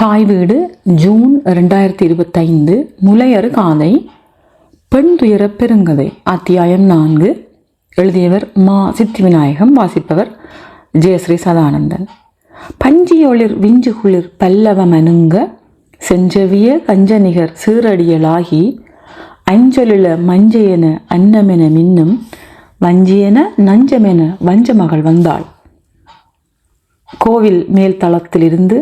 தாய் வீடு ஜூன் ரெண்டாயிரத்தி இருபத்தைந்து முலையறு காதை பெண் துயர பெருங்கதை அத்தியாயம் நான்கு. எழுதியவர் மா சித்தி விநாயகம் வாசிப்பவர் ஜெயஸ்ரீ சதானந்தன். பஞ்சியொளிர் விஞ்சு குளிர் பல்லவமனுங்க செஞ்சவிய கஞ்சநிகர் சீரடியலாகி அஞ்சலில மஞ்சையென அன்னமென மின்னும் வஞ்சியென நஞ்சமென வஞ்சமகள் வந்தாள். கோவில் மேல் தளத்திலிருந்து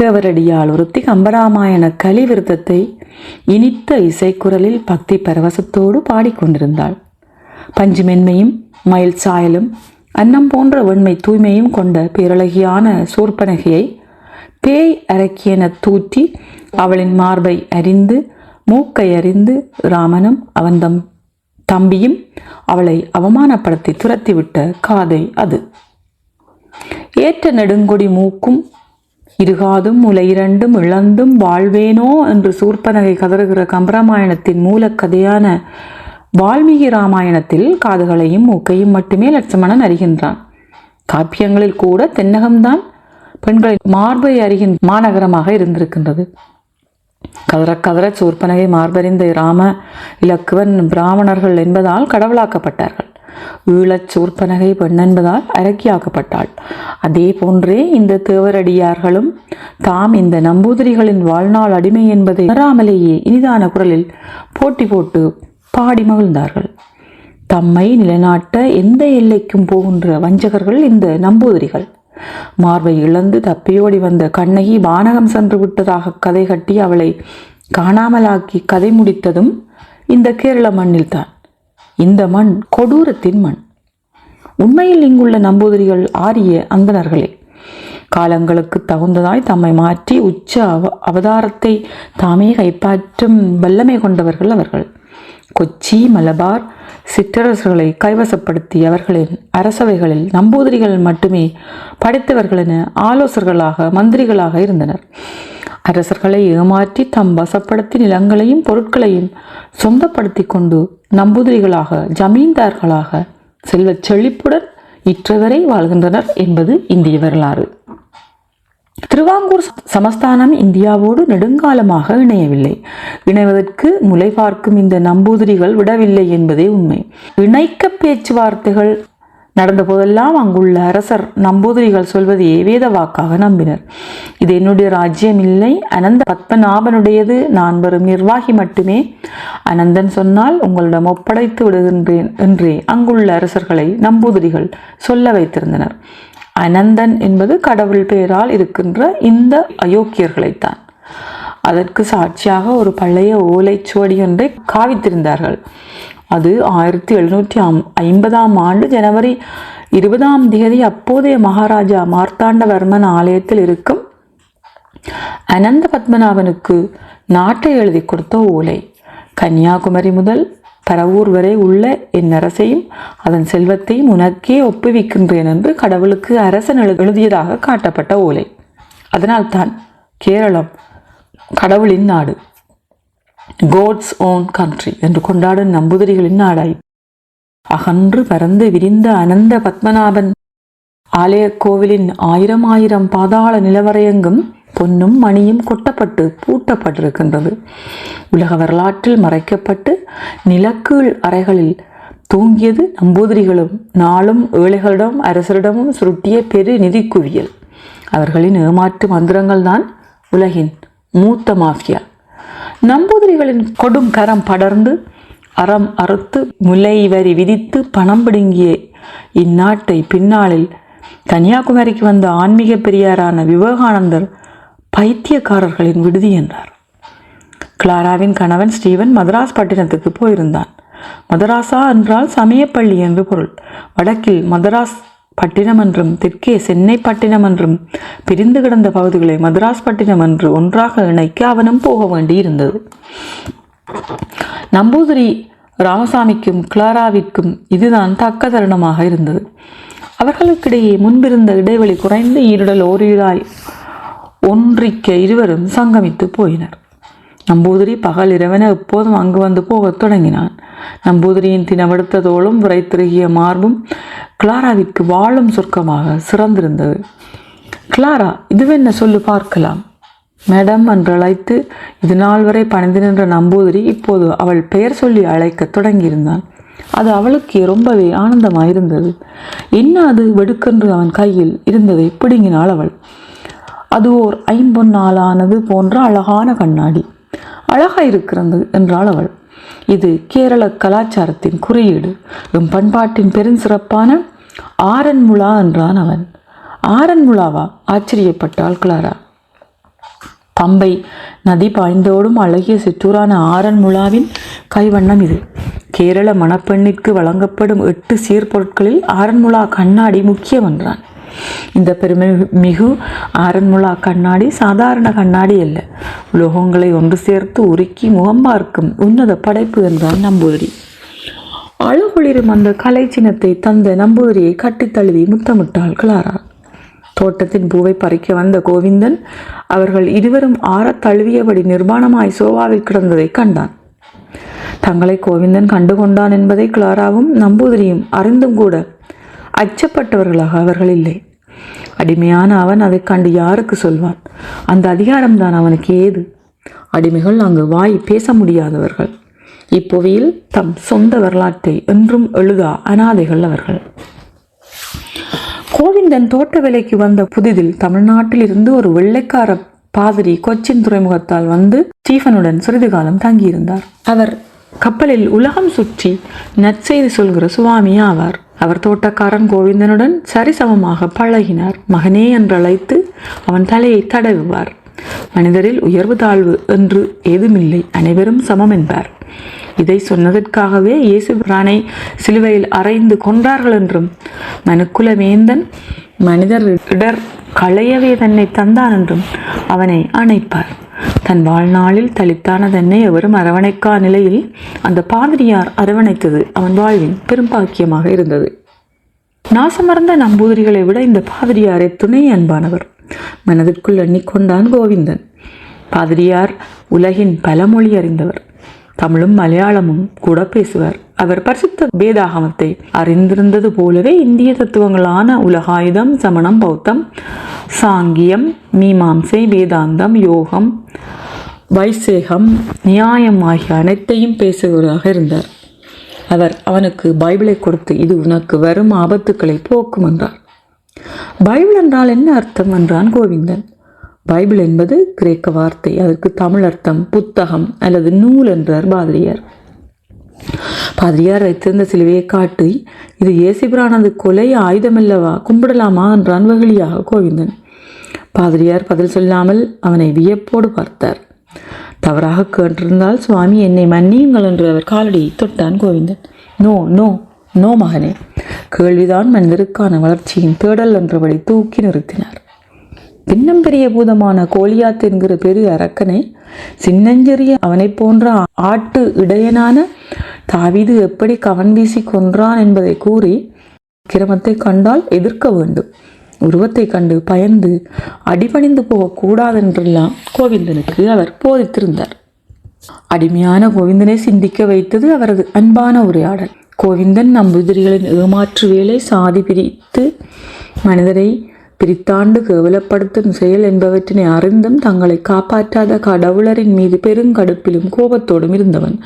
தேவரடியால் ஒருத்தி கம்பராமாயண கலிவிருத்தத்தை இனித்த இசைக்குரலில் பக்தி பரவசத்தோடு பாடிக்கொண்டிருந்தாள். பஞ்சு மென்மையும் மயில் சாயலும் அன்னம் போன்ற வெண்மை தூய்மையும் கொண்ட பேரழகியான சூர்பனகையை பேய் அரக்கியென தூற்றி அவளின் மார்பை அறிந்து மூக்கை அறிந்து ராமனும் அவன் தம் தம்பியும் அவளை அவமானப்படுத்தி துரத்திவிட்ட காதை அது. ஏற்ற நெடுங்கொடி மூக்கும் இருகாதும் உலையிரண்டும் இழந்தும் வாழ்வேனோ என்று சூர்பனகை கதறுகிற கம்பராமாயணத்தின் மூலக்கதையான வால்மீகி ராமாயணத்தில் காதுகளையும் மூக்கையும் மட்டுமே லட்சமணன் அறிகின்றான். காப்பியங்களில் கூட தென்னகம்தான் பெண்களின் மார்பை அறிகின் மாநகரமாக இருந்திருக்கின்றது. கதற கதற சூர்பனகை மார்பறிந்த ராம இலக்குவன் பிராமணர்கள் என்பதால் கடவுளாக்கப்பட்டார்கள். ஈழச் சூர்பனகை பெண்ணென்பதால் அரக்கியாக்கப்பட்டாள் அதே போன்றே இந்த தேவரடியார்களும் தாம் இந்த நம்பூதிரிகளின் வாழ்நாள் அடிமை என்பதை உணராமலேயே இனிதான குரலில் போட்டி போட்டு பாடி மகிழ்ந்தார்கள். தம்மை நிலைநாட்ட எந்த எல்லைக்கும் போகின்ற வஞ்சகர்கள் இந்த நம்பூதிரிகள். மார்பை இழந்து தப்பியோடி வந்த கண்ணகி வானகம் சென்று விட்டதாக கதை கட்டி அவளை காணாமலாக்கி கதை முடித்ததும் இந்த கேரள மண்ணில்தான். இந்த மண் கொடூரத்தின் மண். உண்மையில் இங்குள்ள நம்பூதிரிகள் ஆரிய அந்தணர்களே. காலங்களுக்கு தகுந்ததாய் தம்மை மாற்றி உச்ச அவ அவதாரத்தை தாமே கைப்பாற்றும் வல்லமை கொண்டவர்கள் அவர்கள். கொச்சி மலபார் சிற்றரசர்களை கைவசப்படுத்தி அவர்களின் அரசவைகளில் நம்பூதிரிகள் மட்டுமே படித்தவர்கள் என ஆலோசகர்களாக மந்திரிகளாக இருந்தனர். அரசர்களை ஏமாற்றி தம் வசப்படுத்தி நிலங்களையும் பொருட்களையும் சொந்தப்படுத்தி கொண்டு நம்பூதிரிகளாக ஜமீன்தார்களாக செல்வச் செழிப்புடன் இற்றவரை வாழ்கின்றனர் என்பது இந்திய வரலாறு. திருவாங்கூர் சமஸ்தானம் இந்தியாவோடு நெடுங்காலமாக இணையவில்லை. இணைவதற்கு முலை பார்க்கும் இந்த நம்பூதிரிகள் விடவில்லை என்பதே உண்மை. இணைக்க பேச்சுவார்த்தைகள் நடந்த போதெல்லாம் அங்குள்ள அரசர் நம்பூதிரிகள் சொல்வதையே வேத வாக்காக நம்பினர். இது என்னுடைய ராஜ்யம் இல்லை. அனந்த பத்மநாபனுடையது. நான் வரும் நிர்வாகி மட்டுமே. அனந்தன் சொன்னால் உங்களிடம் ஒப்படைத்து விடுகின்றேன் என்றே அங்குள்ள அரசர்களை நம்பூதிரிகள் சொல்ல வைத்திருந்தனர். அனந்தன் என்பது கடவுள் பெயரால் இருக்கின்ற இந்த அயோக்கியர்களைத்தான். அதற்கு சாட்சியாக ஒரு பழைய ஓலைச்சுவடி ஒன்றை காவித்திருந்தார்கள். அது ஆயிரத்தி எழுநூற்றி ஐம்பதாம் ஆண்டு ஜனவரி இருபதாம் தேதி அப்போதைய மகாராஜா மார்த்தாண்டவர்மன் ஆலயத்தில் இருக்கும் அனந்த பத்மநாபனுக்கு நாட்டை எழுதி கொடுத்த ஓலை. கன்னியாகுமரி முதல் பரவூர் வரை உள்ள என் அரசையும் அதன் செல்வத்தையும் உனக்கே ஒப்புவிக்கின்றேன் என்று கடவுளுக்கு அரசன் எழுதியதாக காட்டப்பட்ட ஓலை. அதனால்தான் கேரளம் கடவுளின் நாடு. கோட்ஸ் ஓன் கண்ட்ரி என்று கொண்டாடும் நம்புதிரிகளின் நாடாய். அகன்று பறந்து விரிந்த அனந்த பத்மநாபன் ஆலய கோவிலின் ஆயிரம் ஆயிரம் பாதாள நிலவரையெங்கும் பொன்னும் மணியும் கொட்டப்பட்டு பூட்டப்பட்டிருக்கின்றது. உலக வரலாற்றில் மறைக்கப்பட்டு நிலக்கீழ் அறைகளில் தூங்கியது நம்பூதிரிகளும் நாளும் ஏழைகளிடம் அரசரிடமும் சுருட்டிய பெரு நிதி குவியல் அவர்களின் ஏமாற்று மந்திரங்கள் தான் உலகின் மூத்த மாஃபியா. நம்பூதிரிகளின் கொடும் கரம் படர்ந்து அறம் அறுத்து முல்லை வரி விதித்து பணம் பிடுங்கிய இந்நாட்டை பின்னாளில் கன்னியாகுமரிக்கு வந்த ஆன்மீக பெரியாரான விவேகானந்தர் பைத்தியக்காரர்களின் விடுதி என்றார். கிளாராவின் கணவன் ஸ்டீவன் மதராஸ் பட்டினத்துக்கு போயிருந்தான். மதராசா என்றால் சமயப்பள்ளி என்று பொருள். வடக்கில் மதராஸ் பட்டினம் என்றும் தெற்கே சென்னை பட்டினம் என்றும் பிரிந்து கிடந்த பகுதிகளை மதராஸ் பட்டினம் என்று ஒன்றாக இணைக்க அவனும் போக வேண்டியிருந்தது. நம்பூதிரி ராமசாமிக்கும் கிளாராவிற்கும் இதுதான் தக்க தருணமாக இருந்தது. அவர்களுக்கிடையே முன்பிருந்த இடைவெளி குறைந்து ஈருடல் ஓரிராய் ஒன்றிக்க இருவரும் சங்கமித்து போயினர். நம்பூதிரி பகல் இரவென எப்போதும் அங்கு வந்து போகத் தொடங்கினான். நம்பூதிரியின் தினவெடுத்த தோளும் விரைத்திருகிய மார்பும் கிளாராவிற்கு வாழும் சொர்க்கமாக சிறந்திருந்தது. கிளாரா இதுவென்ன சொல்லு பார்க்கலாம். மேடம் என்று அழைத்து இது நாள் வரை பணிந்து நின்ற நம்பூதிரி இப்போது அவள் பெயர் சொல்லி அழைக்கத் தொடங்கியிருந்தான். அது அவளுக்கு ரொம்பவே ஆனந்தமாயிருந்தது. என்ன அது வெடுக்கென்று அவன் கையில் இருந்ததை பிடுங்கினாள் அவள். அது ஓர் ஐம்பொன்னாலானது போன்ற அழகான கண்ணாடி. அழகாக இருக்கிறது என்றாள் அவள். இது கேரள கலாச்சாரத்தின் குறியீடு. எம் பண்பாட்டின் பெருஞ்சிறப்பான ஆரன்முழா என்றான் அவன். ஆரன்முழாவா ஆச்சரியப்பட்டாள் கிளாரா. பம்பை நதி பாய்ந்தோடும் அழகிய சிற்றூரான ஆரன்முழாவின் கைவண்ணம் இது. கேரள மணப்பெண்ணிற்கு வழங்கப்படும் எட்டு சீர்பொருட்களில் ஆரன்முழா கண்ணாடி முக்கியம் என்றான். இந்த பெருமை மிகு ஆரன்முளா கண்ணாடி சாதாரண கண்ணாடி அல்ல. உலோகங்களை ஒன்று சேர்த்து உருக்கி முகம் பார்க்கும் உன்னத படைப்பு என்றான் நம்பூதிரி. அழுகுளிரும் அந்த கலை சின்னத்தை தந்த நம்பூதிரியை கட்டித் தழுவி முத்தமிட்டாள் கிளாரா. தோட்டத்தின் பூவை பறிக்க வந்த கோவிந்தன் அவர்கள் இருவரும் ஆறத் தழுவியபடி நிர்மாணமாய் சோபாவில் கிடந்ததை கண்டான். தங்களை கோவிந்தன் கண்டுகொண்டான் என்பதை கிளாராவும் நம்பூதிரியும் அறிந்தும் கூட அச்சப்பட்டவர்களாக அவர்கள் இல்லை. அடிமையான அவன் அதை கண்டு யாருக்கு சொல்வான்? அந்த அதிகாரம்தான் அவனுக்கு ஏது? அடிமைகள் அங்கு வாய் பேச முடியாதவர்கள். இப்புவியில் தம் சொந்த வரலாற்றை என்றும் எழுதா அனாதைகள் அவர்கள். கோவிந்தன் தோட்ட வேலைக்கு வந்த புதிதில் தமிழ்நாட்டில் இருந்து ஒரு வெள்ளைக்கார பாதிரி கொச்சின் துறைமுகத்தால் வந்து ஸ்டீஃபனுடன் சிறிது காலம் தங்கியிருந்தார். அவர் கப்பலில் உலகம் சுற்றி நற்செய்தி சொல்கிற சுவாமி ஆவார். அவர் தோட்டக்காரன் கோவிந்தனுடன் சரிசமமாக பழகினார். மகனே என்று அழைத்து அவன் தலையை தடவுவார். மனிதரில் உயர்வு தாழ்வு என்று ஏதுமில்லை. அனைவரும் சமம் என்பார். இதை சொன்னதற்காகவே இயேசு பிரானை சிலுவையில் அறைந்து கொன்றார்கள் என்றும் மனுக்குல வேந்தன் மனிதர் இடர் களையவே தன்னை தந்தான் என்றும் அவனை அணைப்பார். தன் வாழ்நாளில் தலித்தான தன்னை எவரும் அரவணைக்கா நிலையில் அந்த பாதிரியார் அரவணைத்தது அவன் வாழ்வின் பெரும்பாக்கியமாக இருந்தது. நாசமர்ந்த நம்பூதிரிகளை விட இந்த பாதிரியாரை துணை அன்பானவர். மனதிற்குள் எண்ணிக்கொண்டான் கோவிந்தன். பாதிரியார் உலகின் பல மொழி அறிந்தவர். தமிழும் மலையாளமும் கூட பேசுவார். அவர் பரிசுத்த வேதாகமத்தை அறிந்திருந்தது போலவே இந்திய தத்துவங்களான உலகாயுதம் சமணம் பௌத்தம் சாங்கியம் மீமாம்சை வேதாந்தம் யோகம் வைசேகம் நியாயம் ஆகிய அனைத்தையும் பேசுகிறவராக இருந்தார். அவர் அவனுக்கு பைபிளை கொடுத்து இது உனக்கு வரும் ஆபத்துக்களை போக்கும் என்றார். பைபிள் என்றால் என்ன அர்த்தம் என்றான் கோவிந்தன். பைபிள் என்பது கிரேக்க வார்த்தை அதற்கு தமிழ் அர்த்தம் புத்தகம் அல்லது நூல் என்றார் பாதிரியார். பாதிரியார் வைத்திருந்த சிலுவையை காட்டி இது இயேசுபிரானது கொலை ஆயுதமல்லவா? கும்பிடலாமா? என்றான் வெகுளியாக கோவிந்தன். பாதிரியார் பதில் சொல்லாமல் அவனை வியப்போடு பார்த்தார். தவறாக கேட்டிருந்தால் சுவாமி என்னை மன்னியுங்கள் என்று அவர் காலடியை தொட்டான் கோவிந்தன். நோ நோ நோ மகனே. கேள்விதான் மனிதருக்கான வளர்ச்சியின் தேடல் என்றபடி தூக்கி நிறுத்தினார். பின்னம் பெரிய பூதமான கோலியாத் என்கிற பெரு அரக்கனை சின்னஞ்சிறிய அவனைப் போன்ற ஆட்டு இடையனான தாவிது எப்படி கவன் வீசி கொன்றான் என்பதை கூறி கிரமத்தை கண்டால் எதிர்க்க வேண்டும். உருவத்தை கண்டு பயந்து அடிபணிந்து போகக்கூடாதென்றெல்லாம் கோவிந்தனுக்கு அவர் போதித்திருந்தார். அடிமையான கோவிந்தனை சிந்திக்க வைத்தது அவரது அன்பான உரையாடல். கோவிந்தன் நம்புதிரிகளின் ஏமாற்று வேலை சாதி பிரித்து மனிதரை பிரித்தாண்டு கேவலப்படுத்தும் செயல் என்பவற்றினை அறிந்தும் தங்களை காப்பாற்றாத கடவுளரின் மீது பெருங்கடுப்பிலும் கோபத்தோடும் இருந்தவன்.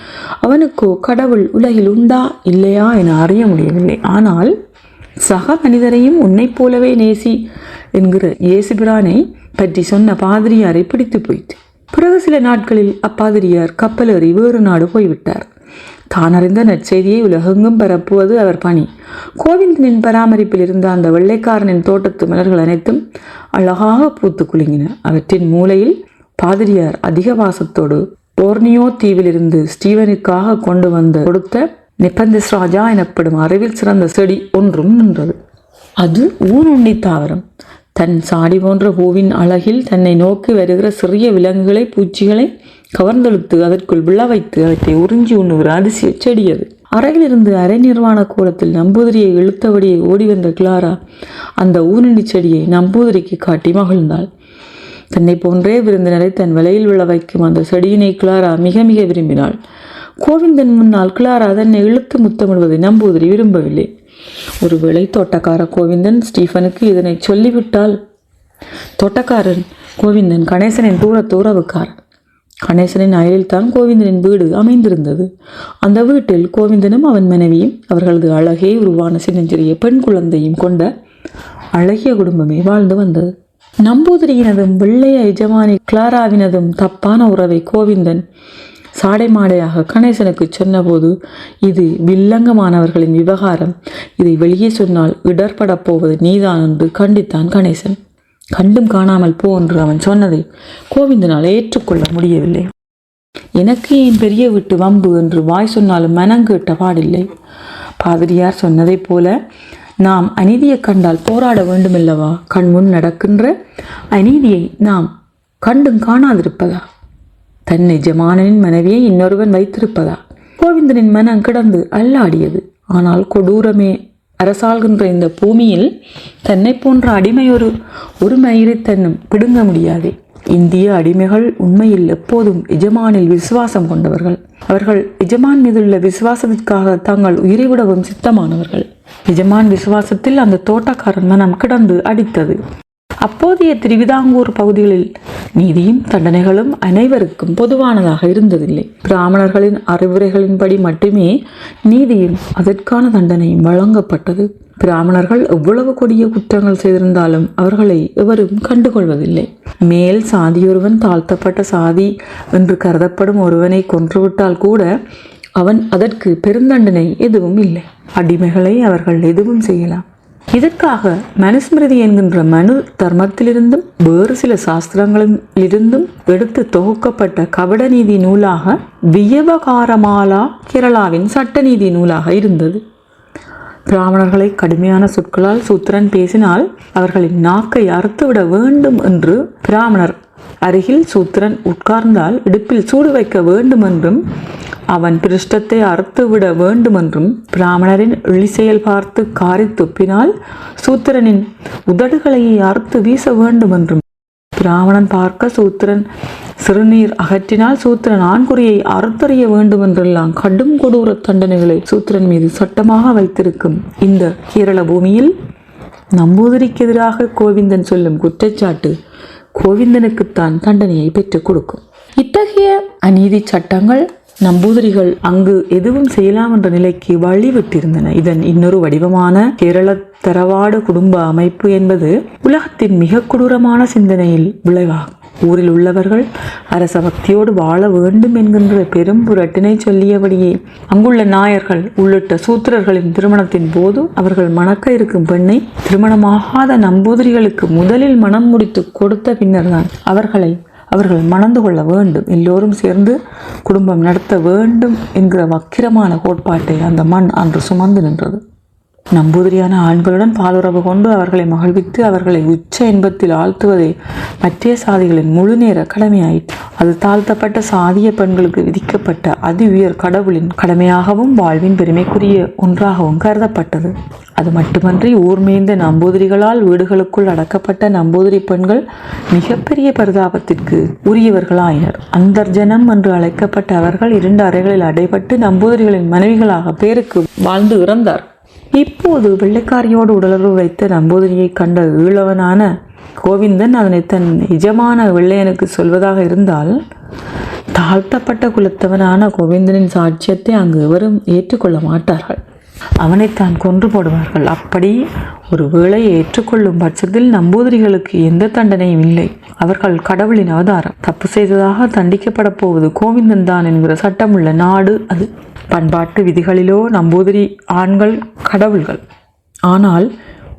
அவனுக்கோ கடவுள் உலகில் உண்டா இல்லையா என அறிய முடியவில்லை. ஆனால் சக மனிதரையும் உன்னைப் போலவே நேசி என்கிற இயேசுபிரானை பற்றி சொன்ன பாதிரியாரை பிடித்து போயிட்டு பிறகு சில நாட்களில் அப்பாதிரியார் கப்பலேறி வேறு நாடு போய்விட்டார். தான் அறிந்த நற்செய்தியை உலகெங்கும் பரப்புவது அவர் பணி. கோவிந்தனின் பராமரிப்பில் இருந்த அந்த வெள்ளைக்காரனின் தோட்டத்து மலர்கள் அனைத்தும் அழகாக பூத்து குலுங்கின. அவற்றின் மூலையில் பாதிரியார் அதிக வாசத்தோடு போர்னியோ தீவிலிருந்து ஸ்டீவனுக்காக கொண்டு வந்து கொடுத்த நிப்பந்திஸ் ராஜா எனப்படும் அறிவில் சிறந்த செடி ஒன்றும் நின்றது. அது ஊனுண்ணி தாவரம். தன் சாடி போன்ற பூவின் அழகில் தன்னை நோக்கி வருகிற சிறிய விலங்குகளை பூச்சிகளை கவர்ந்தெழுத்து அதற்குள் விழ வைத்து அவற்றை உறிஞ்சி உண்ணுகிற அதிசய செடி அது. அறையிலிருந்து அரை நிர்வாண கோலத்தில் நம்பூதிரியை இழுத்தபடியே ஓடி வந்த கிளாரா அந்த ஊனணி செடியை நம்பூதிரிக்கு காட்டி மகிழ்ந்தாள். தன்னை போன்றே விருந்தினரை தன் விலையில் விழ வைக்கும் அந்த செடியினை கிளாரா மிக மிக விரும்பினாள். கோவிந்தன் முன்னால் கிளாரா தன்னை இழுத்து முத்தமிடுவதை நம்பூதிரி விரும்பவில்லை. ஒருவேளை தோட்டக்கார கோவிந்தன் ஸ்டீஃபனுக்கு இதனை சொல்லிவிட்டால்? தோட்டக்காரன் கோவிந்தன் கணேசனின் தூரத்து உறவுக்காரன். கணேசனின் அயலில்தான் கோவிந்தனின் வீடு அமைந்திருந்தது. அந்த வீட்டில் கோவிந்தனும் அவன் மனைவியும் அவர்களது அழகே உருவான சின்னஞ்சிறிய பெண் குழந்தையும் கொண்ட அழகிய குடும்பமே வாழ்ந்து வந்தது. நம்பூதிரியினதும் வெள்ளைய எஜமானி கிளாராவினதும் தப்பான உறவை கோவிந்தன் சாடை மாடையாக கணேசனுக்கு சொன்னபோது இது வில்லங்கமானவர்களின் விவகாரம். இதை வெளியே சொன்னால் இடர்படப் போவது நீதான் என்று கண்டித்தான் கணேசன். கண்டும் காணாமல் போ என்று அவன் சொன்னதை கோவிந்தனால் ஏற்றுக்கொள்ள முடியவில்லை. எனக்கு என் பெரிய வீட்டு வம்பு என்று வாய் சொன்னாலும் மனங்கேட்ட பாடில்லை. பாதிரியார் சொன்னதைப் போல நாம் அநீதியை கண்டால் போராட வேண்டுமல்லவா? கண்முன் நடக்கின்ற அநீதியை நாம் கண்டும் காணாதிருப்பதா? தன் நிஜமானனின் மனைவியை இன்னொருவன் வைத்திருப்பதா? கோவிந்தனின் மனம் கிடந்து அல்லாடியது. ஆனால் கொடூரமே அரசாள்கின்ற இந்த பூமியில் தன்னை போன்ற அடிமை ஒரு ஒரு மயிரை தன்னும் பிடுங்க முடியாது. இந்திய அடிமைகள் உண்மையில் எப்போதும் எஜமானில் விசுவாசம் கொண்டவர்கள். அவர்கள் எஜமான் மீதுள்ள விசுவாசத்திற்காக தாங்கள் உயிரை விடவும் சித்தமானவர்கள். எஜமான் விசுவாசத்தில் அந்த தோட்டக்காரன் மனம் கிடந்து அடித்தது. அப்போதைய திருவிதாங்கூர் பகுதிகளில் நீதியும் தண்டனைகளும் அனைவருக்கும் பொதுவானதாக இருந்ததில்லை. பிராமணர்களின் அறிவுரைகளின்படி மட்டுமே நீதியும் அதற்கான தண்டனையும் வழங்கப்பட்டது. பிராமணர்கள் எவ்வளவு கொடிய குற்றங்கள் செய்திருந்தாலும் அவர்களை எவரும் கண்டுகொள்வதில்லை. மேல் சாதியொருவன் தாழ்த்தப்பட்ட சாதி என்று கருதப்படும் ஒருவனை கொன்றுவிட்டால் கூட அவன் அதற்கு பெருந்தண்டனை எதுவும் இல்லை. அடிமைகளை அவர்கள் எதுவும் செய்யலாம். இதற்காக மனுஸ்மிருதி என்கின்ற மனு தர்மத்திலிருந்தும் வேறு சில சாஸ்திரங்களிலிருந்தும் எடுத்து தொகுக்கப்பட்ட கபட நீதி நூலாக வியவகாரமாலா கேரளாவின் சட்டநீதி நூலாக இருந்தது. பிராமணர்களை கடுமையான சொற்களால் சூத்திரன் பேசினால் அவர்களின் நாக்கை அறுத்துவிட வேண்டும் என்று பிராமணர் அருகில் சூத்திரன் உட்கார்ந்தால் இடுப்பில் சூடு வைக்க வேண்டுமென்றும் அவன் பிருஷ்டத்தை அறுத்துவிட வேண்டுமென்றும் பிராமணரின் இழிசெயல் பார்த்து காரி துப்பினால் சூத்திரனின் உதடுகளை அறுத்து வீச வேண்டுமென்றும். பிராமணன் பார்க்க சூத்திரன் சிறுநீர் அகற்றினால் சூத்திரன் ஆண்குறியை அறுத்தறிய வேண்டுமென்றெல்லாம் கடும் கொடூர தண்டனைகளை சூத்திரன் மீது சட்டமாக வைத்திருக்கும். இந்த கேரள பூமியில் நம்பூதிரிக்கு எதிராக கோவிந்தன் சொல்லும் குற்றச்சாட்டு கோவிந்தனுக்குத்தான் தண்டனையை பெற்றுக் கொடுக்கும். இத்தகைய அநீதி சட்டங்கள் நம்பூதிரிகள் அங்கு எதுவும் செய்யலாம் என்ற நிலைக்கு வழிவிட்டிருந்தன. இதன் இன்னொரு வடிவமான கேரள தரவாடு குடும்ப அமைப்பு என்பது உலகத்தின் மிக கொடூரமான சிந்தனையில் விளைவாகும். ஊரில் உள்ளவர்கள் அரச பக்தியோடு வாழ வேண்டும் என்கின்ற பெரும் புரட்டினை சொல்லியபடியே அங்குள்ள நாயர்கள் உள்ளிட்ட சூத்திரர்களின் திருமணத்தின் போது அவர்கள் மணக்க இருக்கும் பெண்ணை திருமணமாகாத நம்பூதிரிகளுக்கு முதலில் மனம் முடித்து கொடுத்த பின்னர்தான் அவர்களை அவர்கள் மணந்து கொள்ள வேண்டும். எல்லோரும் சேர்ந்து குடும்பம் நடத்த வேண்டும் என்கிற வக்கிரமான கோட்பாட்டை அந்த மண் அன்று சுமந்து நின்றது. நம்பூதிரியான ஆண்களுடன் பாலுறவு கொண்டு அவர்களை மகிழ்வித்து அவர்களை உச்ச இன்பத்தில் ஆழ்த்துவதே மற்ற சாதிகளின் முழு நேர கடமையாயிற்று. அது தாழ்த்தப்பட்ட சாதிய பெண்களுக்கு விதிக்கப்பட்ட அதி உயர் கடவுளின் கடமையாகவும் வாழ்வின் பெருமைக்குரிய ஒன்றாகவும் கருதப்பட்டது. அது மட்டுமன்றி ஊர் மேய்ந்த நம்பூதிரிகளால் வீடுகளுக்குள் அடக்கப்பட்ட நம்பூதிரி பெண்கள் மிகப்பெரிய பரிதாபத்திற்கு உரியவர்களாயினர். அந்தர்ஜனம் என்று அழைக்கப்பட்ட அவர்கள் இரண்டு அறைகளில் அடைபட்டு நம்பூதிரிகளின் மனைவிகளாக பேருக்கு வாழ்ந்து இறந்தார். இப்போது வெள்ளைக்காரியோடு உடலுறவு வைத்த நம்பூதிரியை கண்ட ஈழவனான கோவிந்தன் அதனை தன் நிஜமான வெள்ளையனுக்கு சொல்வதாக இருந்தால் தாழ்த்தப்பட்ட குலத்தவனான கோவிந்தனின் சாட்சியத்தை அங்கு எவரும் ஏற்றுக்கொள்ள மாட்டார்கள். அவனைத்தான் கொன்று போடுவார்கள். அப்படி ஒரு வேளை ஏற்றுக்கொள்ளும் பட்சத்தில் நம்பூதிரிகளுக்கு எந்த தண்டனையும் இல்லை. அவர்கள் கடவுளின் அவதாரம். தப்பு செய்ததாக தண்டிக்கப்பட போவது கோவிந்தன் தான் என்கிற சட்டமுள்ள நாடு அது. பண்பாட்டு விதிகளிலோ நம்பூதிரி ஆண்கள் கடவுள்கள். ஆனால்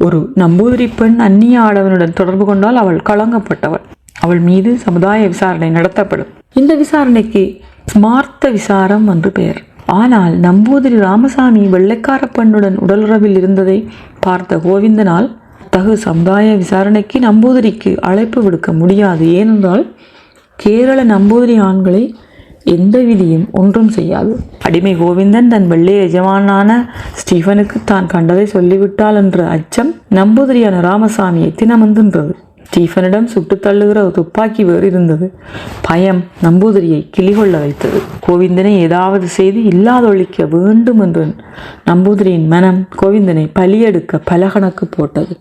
ஒரு நம்பூதிரி பெண் அந்நிய ஆடவனுடன் தொடர்பு கொண்டால் அவள் களங்கப்பட்டவள் அவள் மீது சமுதாய விசாரணை நடத்தப்படும். இந்த விசாரணைக்கு ஸ்மார்த்த விசாரம் என்று பெயர். ஆனால் நம்பூதிரி ராமசாமி வெள்ளைக்கார பெண்ணுடன் உடலுறவில் இருந்ததை பார்த்த கோவிந்தனால் தகு சமுதாய விசாரணைக்கு நம்பூதிரிக்கு அழைப்பு விடுக்க முடியாது. ஏனென்றால் கேரள நம்பூதிரி ஆண்களை எந்த விதியும் ஒன்றும் செய்யாது. அடிமை கோவிந்தன் தன் வெள்ளை எஜமானான ஸ்டீஃபனுக்கு தான் கண்டதை சொல்லிவிட்டால் என்ற அச்சம் நம்பூதிரியான ராமசாமியை தினமந்துன்றது. ஸ்டீஃபனிடம் சுட்டு தள்ளுகிற ஒரு துப்பாக்கி வேறு இருந்தது பயம் நம்பூதிரியை கிளிகொள்ள வைத்தது. கோவிந்தனை ஏதாவது செய்து இல்லாதொழிக்க வேண்டும் என்று நம்பூதிரியின் மனம் கோவிந்தனை பலியெடுக்க பல கணக்கு போட்டது.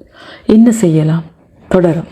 என்ன செய்யலாம்? தொடரும்.